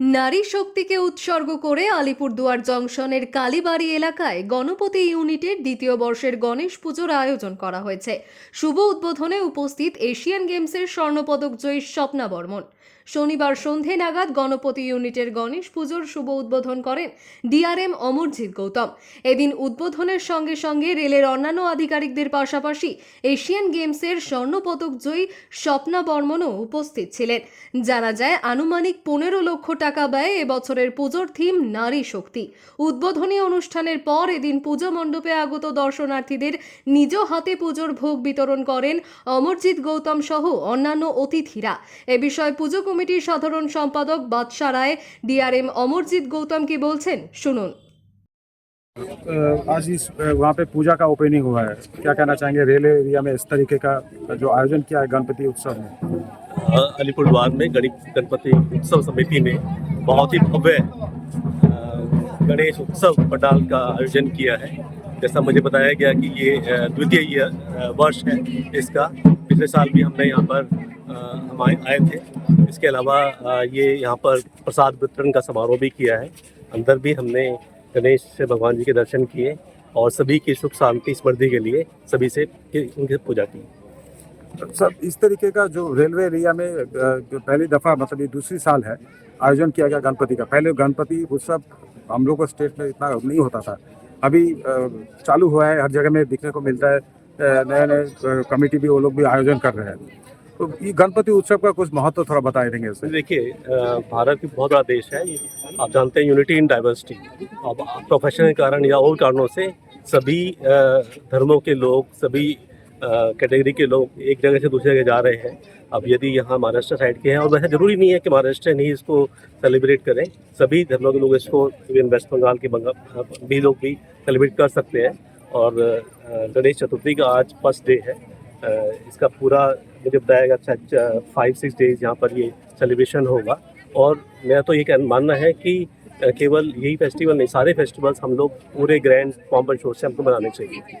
নারী শক্তিকে উৎসর্গ করে আলিপুরদুয়ার জংশনের কালীবাড়ি এলাকায় গণপতি ইউনিটের দ্বিতীয় বর্ষের গণেশ পুজোর আয়োজন করা হয়েছে। শুভ উদ্বোধনে উপস্থিত এশিয়ান গেমসের স্বর্ণপদক জয়ী স্বপ্না বর্মন। শনিবার সন্ধে নাগাদ গণপতি ইউনিটের গণেশ পুজোর শুভ উদ্বোধন করেন ডিআরএম অমরজিৎ গৌতম। এদিন উদ্বোধনের সঙ্গে সঙ্গে রেলের অন্যান্য আধিকারিকদের পাশাপাশি এশিয়ান গেমসের স্বর্ণপদক জয়ী স্বপ্না বর্মনও উপস্থিত ছিলেন। জানা যায়, আনুমানিক পনেরো লক্ষ টাকা ব্যয়ে এবছরের পুজোর থিম নারী শক্তি উদ্বোধনী অনুষ্ঠানের পর এদিন পুজো মণ্ডপে আগত দর্শনার্থীদের নিজ হাতে পুজোর ভোগ বিতরণ করেন অমরজিৎ গৌতম সহ অন্যান্য অতিথিরা এ বিষয়ে পুজো কমিটির সাধারণ সম্পাদক বাদশা রায় ডিআরএম অমরজিৎ গৌতম কি বলছেন শুনুন अ, आज इस अ, वहाँ पे पूजा का ओपनिंग हुआ है क्या कहना चाहेंगे रेल एरिया में इस तरीके का जो आयोजन किया है गणपति उत्सव में अलीपुरद्वार में गणित गणपति उत्सव समिति ने बहुत ही भव्य गणेश उत्सव पंडाल का आयोजन किया है। जैसा मुझे बताया गया कि ये द्वितीय वर्ष है इसका। पिछले साल भी हमने यहाँ पर हम आए थे। इसके अलावा ये यहाँ पर प्रसाद वितरण का समारोह भी किया है। अंदर भी हमने गणेश भगवान जी के दर्शन किए और सभी की सुख शांति समृद्धि के लिए सभी से उनकी पूजा की। सर इस तरीके का जो रेलवे एरिया में जो पहली दफ़ा मतलब ये दूसरी साल है, आयोजन किया गया गणपति का। पहले गणपति उत्सव हम लोग को स्टेट में इतना नहीं होता था। अभी चालू हुआ है, हर जगह में दिखने को मिलता है नए नए कमेटी भी, वो लोग भी आयोजन कर रहे हैं। तो ये गणपति उत्सव का कुछ महत्व थोड़ा बता देंगे इससे देखिए भारत एक बहुत बड़ा देश है आप जानते हैं यूनिटी इन डाइवर्सिटी अब प्रोफेशन के कारण या और कारणों से सभी धर्मों के लोग, सभी कैटेगरी के लोग एक जगह से दूसरी जगह जा रहे हैं। अब यदि यहाँ महाराष्ट्र साइड के हैं, और वैसे ज़रूरी नहीं है कि महाराष्ट्र ही इसको सेलिब्रेट करें। सभी धर्मों के लोग इसको इवन वेस्ट बंगाल के बंगाल भी लोग भी सेलिब्रेट कर सकते हैं। और गणेश चतुर्थी का आज फ़र्स्ट डे है। इसका पूरा मुझे बताया गया फाइव सिक्स डेज़ यहाँ पर ये सेलिब्रेशन होगा। और मेरा तो ये मानना है कि केवल यही फेस्टिवल नहीं, सारे फेस्टिवल्स हम लोग पूरे ग्रैंड एंड शोर से हमको मनाने चाहिए।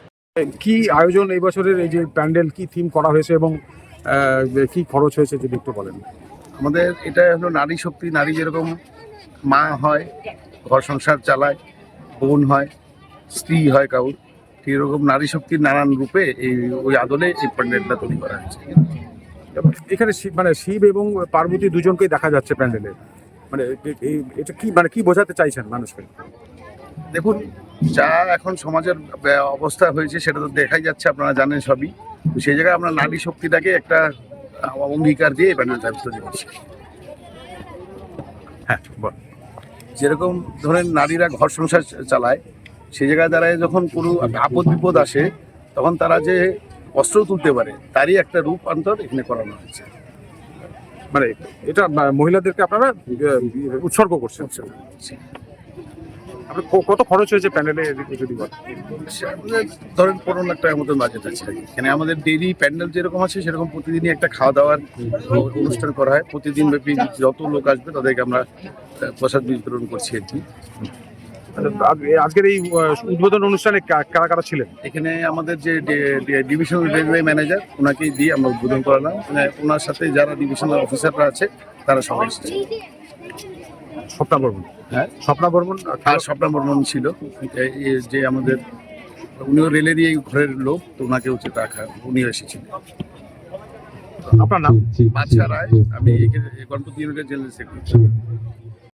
কি আয়োজন এই বছরের? এই যে প্যান্ডেল কি থিম করা হয়েছে এবং কি খরচ হয়েছে যদি একটু বলেন? আমাদের এটা হলো নারী শক্তি নারী যেরকম মা হয় ঘর সংসার চালায় বোন হয় স্ত্রী হয় কাউর ঠিক এরকম নারী শক্তির নানান রূপে এই ওই আদলে এই প্যান্ডেলটা তৈরি করা হয়েছে। এখানে শিব মানে শিব এবং পার্বতী দুজনকেই দেখা যাচ্ছে প্যান্ডেলে। মানে এটা কি মানে কি বোঝাতে চাইছেন মানুষকে? দেখুন যা এখন সমাজের অবস্থা হয়েছে সেটা তো দেখাই যাচ্ছে আপনারা জানেন সবই। সেই জায়গায় আমরা নারী শক্তিটাকে একটা অঙ্গীকার দিয়ে এই প্যান্ডেলটা তৈরি করছি হ্যাঁ বল। যেরকম ধরেন নারীরা ঘর সংসার চালায় সেই জায়গায় দাঁড়ায় যখন কোনো আপদ বিপদ আসে তখন তারা যে অস্ত্র তুলতে পারে তারই একটা রূপান্তর এখানে করানো হয়েছে। মানে এটা মহিলাদেরকে আপনারা উৎসর্গ করছেন। আপনার কত খরচ হয়েছে প্যান্ডেলে যদি বলেন? ধরেন পনেরো লাখ টাকার মতন বাজেট আছে এখানে আমাদের ডেইলি প্যান্ডেল যেরকম আছে, সেরকম প্রতিদিনই একটা খাওয়া দাওয়ার অনুষ্ঠান করা হয়। প্রতিদিন ব্যাপী যত লোক আসবে, তাদেরকে আমরা প্রসাদ বিতরণ করছি আর কি। আজকের এই উদ্বোধন অনুষ্ঠানে কারা কারা ছিলেন? এখানে আমাদের যে ডিভিশনাল রেলওয়ে ম্যানেজার ওনাকেই দিয়ে আমরা উদ্বোধন করালাম। মানে ওনার সাথে যারা ডিভিশনাল অফিসাররা আছে তারা সবাই এসেছে। স্বপ্না বর্মন? হ্যাঁ। স্বপ্না বর্মন আর স্বপ্না বর্মন ছিল। যে আমাদের উনিও রেলেরই এই ঘরের লোক তো ওনাকে উচিত রাখা উনিও এসেছিলেন। আপনার নাম? বাদশা রায় আমি এখানে গণপতি ইউনিটের জেনারেল সেক্রেটারি।